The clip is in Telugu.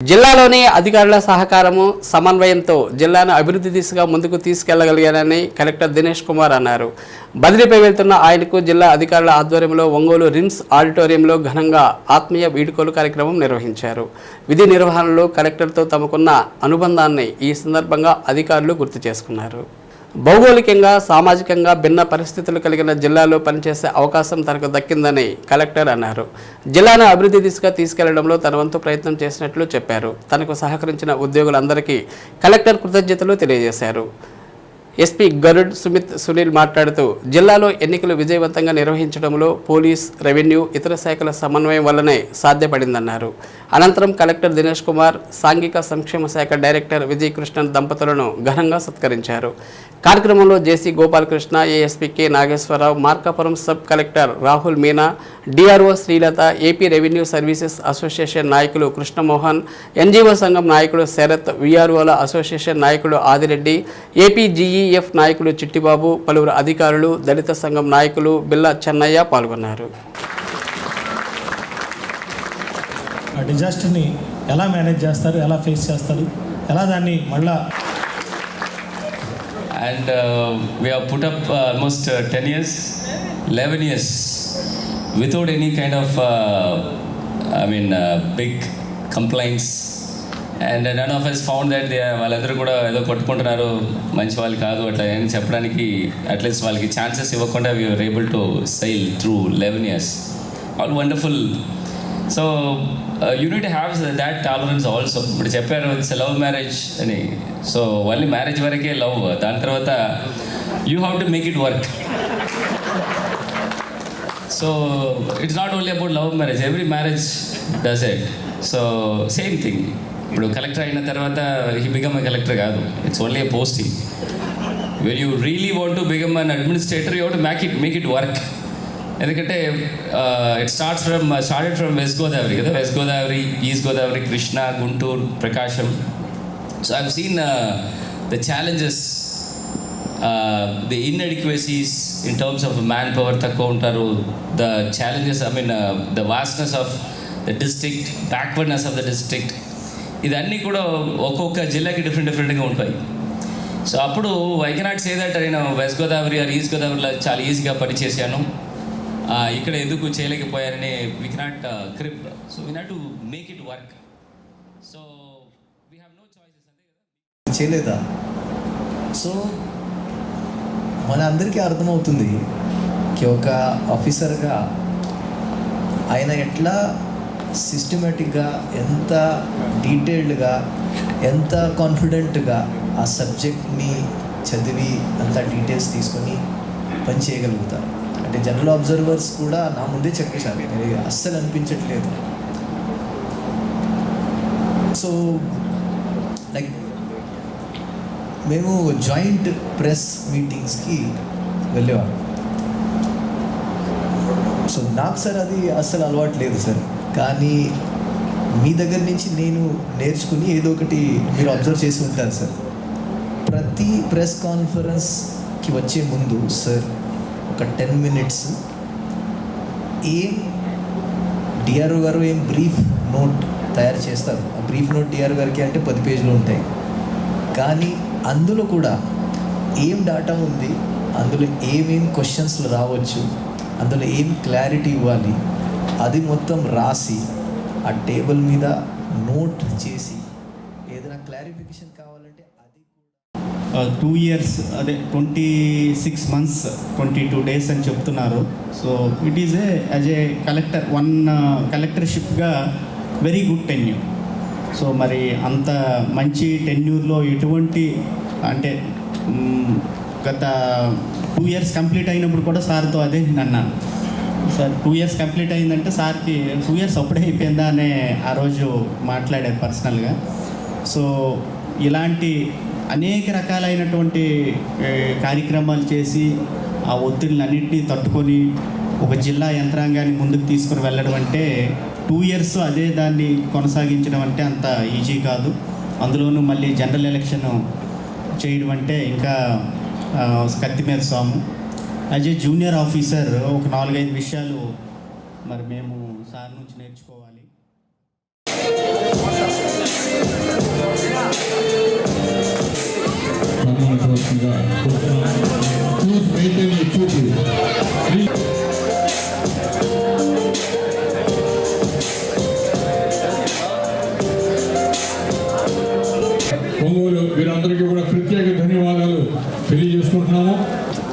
జిల్లాలోని అధికారుల సహకారము సమన్వయంతో జిల్లాను అభివృద్ధి దిశగా ముందుకు తీసుకెళ్ళగలిగానని కలెక్టర్ దినేష్ కుమార్ అన్నారు. బదిలీపై వెళ్తున్న ఆయనకు జిల్లా అధికారుల ఆధ్వర్యంలో ఒంగోలు రిమ్స్ ఆడిటోరియంలో ఘనంగా ఆత్మీయ వీడుకోలు కార్యక్రమం నిర్వహించారు. విధి నిర్వహణలో కలెక్టర్తో తమకున్న అనుబంధాన్ని ఈ సందర్భంగా అధికారులు గుర్తు చేసుకున్నారు. భౌగోళికంగా సామాజికంగా భిన్న పరిస్థితులు కలిగిన జిల్లాలో పనిచేసే అవకాశం తనకు దక్కిందని కలెక్టర్ అన్నారు. జిల్లాను అభివృద్ధి దిశగా తీసుకెళ్ళడంలో తన వంతు ప్రయత్నం చేసినట్లు చెప్పారు. తనకు సహకరించిన ఉద్యోగులందరికీ కలెక్టర్ కృతజ్ఞతలు తెలియజేశారు. ఎస్పీ గరుడ్ సుమిత్ సునీల్ మాట్లాడుతూ జిల్లాలో ఎన్నికలు విజయవంతంగా నిర్వహించడంలో పోలీస్ రెవెన్యూ ఇతర శాఖల సమన్వయం వల్లనే సాధ్యపడిందన్నారు. అనంతరం కలెక్టర్ దినేష్ కుమార్ సాంఘిక సంక్షేమ శాఖ డైరెక్టర్ విజయ్ కృష్ణన్ దంపతులను ఘనంగా సత్కరించారు. కార్యక్రమంలో JC Gopalakrishna ASP K Nageswararao Markapuram sub collector Rahul Meena DRO Srilatha AP revenue services association నాయకులు కృష్ణమోహన్ ఎన్జీఓ సంఘం నాయకుడు శరత్ విఆర్ఓల అసోసియేషన్ నాయకుడు ఆదిరెడ్డి ఏపీ జీఈఎఫ్ నాయకులు చిట్టిబాబు పలువురు అధికారులు దళిత సంఘం నాయకులు బిల్ల చెన్నయ్య పాల్గొన్నారు. ఆ డిజాస్టర్ని ఎలా మేనేజ్ చేస్తారు ఎలా ఫేస్ చేస్తారు ఎలా దాన్ని మళ్ళా and uh, we have put up uh, almost uh, 10 years 11 years without any kind of and none of us found that they వాళ్ళందరూ కూడా ఏదో కొట్టుకుంటున్నారు మంచి వాళ్ళు కాదు అట్లా అని చెప్పడానికి అట్లీస్ట్ వాళ్ళకి ఛాన్సెస్ ఇవ్వకుండా we are able to sail through eleven years all wonderful so unit have that tolerance also ఇప్పుడు చెప్పారు ఇట్స్ లవ్ మ్యారేజ్ అని. సో ఓన్లీ మ్యారేజ్ వరకే లవ్ దాని తర్వాత you have to make it work so it's not only about love marriage every marriage does it so same thing ఇప్పుడు కలెక్టర్ అయిన తర్వాత హీ బికమ్ ఎ కలెక్టర్ కాదు. It's only a posting when you really want to become an administrator you to make it make it work ఎందుకంటే it starts from started from west Godavari కదా. West Godavari east Godavari Krishna Guntur Prakasam so I've seen the challenges the inadequacies in terms of manpower తక్కువ ఉంటారు. The challenges I mean the vastness of the district backwardness of the district ఇదన్నీ కూడా ఒక్కొక్క జిల్లాకి డిఫరెంట్ డిఫరెంట్గా ఉంటాయి. సో అప్పుడు వైకనాట్ కెనాట్ నేను వెస్ట్ గోదావరి ఆర్ ఈస్ట్ గోదావరిలో చాలా ఈజీగా పనిచేశాను. ఇక్కడ ఎందుకు చేయలేకపోయారని we cannot crib so we not to make it work so we have no choices అంతే కదా చేయలేదా? సో మన అందరికీ అర్థమవుతుంది. కి ఒక ఆఫీసర్గా ఆయన ఎట్లా సిస్టమేటిక్గా ఎంత డీటెయిల్డ్గా ఎంత కాన్ఫిడెంట్గా ఆ సబ్జెక్ట్ని చదివి అంత డీటెయిల్స్ తీసుకొని పని చేయగలుగుతారు. అంటే జనరల్ అబ్జర్వర్స్ కూడా నా ముందే చెప్పేశారు అస్సలు అనిపించట్లేదు. సో లైక్ మేము జాయింట్ ప్రెస్ మీటింగ్స్కి వెళ్ళేవాళ్ళం. సో నాకు సార్ అది అస్సలు అలవాటు లేదు సార్. కానీ మీ దగ్గర నుంచి నేను నేర్చుకుని ఏదో ఒకటి మీరు అబ్జర్వ్ చేసి ఉంటారు సార్. ప్రతి ప్రెస్ కాన్ఫరెన్స్కి వచ్చే ముందు సార్ ఒక టెన్ మినిట్స్ ఏం డిఆర్ఓ గారు ఏం బ్రీఫ్ నోట్ తయారు చేస్తారు. ఆ బ్రీఫ్ నోట్ డిఆర్ఓ గారికి అంటే పది పేజీలు ఉంటాయి. కానీ అందులో కూడా ఏం డాటా ఉంది అందులో ఏమేం క్వశ్చన్స్లు రావచ్చు అందులో ఏం క్లారిటీ ఇవ్వాలి అది మొత్తం రాసి ఆ టేబుల్ మీద నోట్ చేసి ఏదైనా క్లారిఫికేషన్ కావాలంటే అది టూ ఇయర్స్ అదే twenty six months twenty two days అని చెప్తున్నారు. So it is a as a collector one కలెక్టర్షిప్గా very good tenure so మరి అంత మంచి టెన్యూర్లో ఎటువంటి అంటే గత టూ ఇయర్స్ కంప్లీట్ అయినప్పుడు కూడా సార్తో అదే నేను అన్నాను సార్ టూ ఇయర్స్ కంప్లీట్ అయిందంటే సార్కి టూ ఇయర్స్ అప్పుడే అయిపోయిందా అనే ఆ రోజు మాట్లాడారు పర్సనల్గా. సో ఇలాంటి అనేక రకాలైనటువంటి కార్యక్రమాలు చేసి ఆ ఒత్తిడిలన్నింటినీ తట్టుకొని ఒక జిల్లా యంత్రాంగాన్ని ముందుకు తీసుకుని వెళ్ళడం అంటే టూ ఇయర్స్ అదే దాన్ని కొనసాగించడం అంటే అంత ఈజీ కాదు. అందులోనూ మళ్ళీ జనరల్ ఎలక్షన్ చేయడం అంటే ఇంకా కత్తి మీద స్వాము. యాజ్ ఏ జూనియర్ ఆఫీసర్ ఒక నాలుగైదు విషయాలు మరి మేము సార్ నుంచి నేర్చుకోవాలి.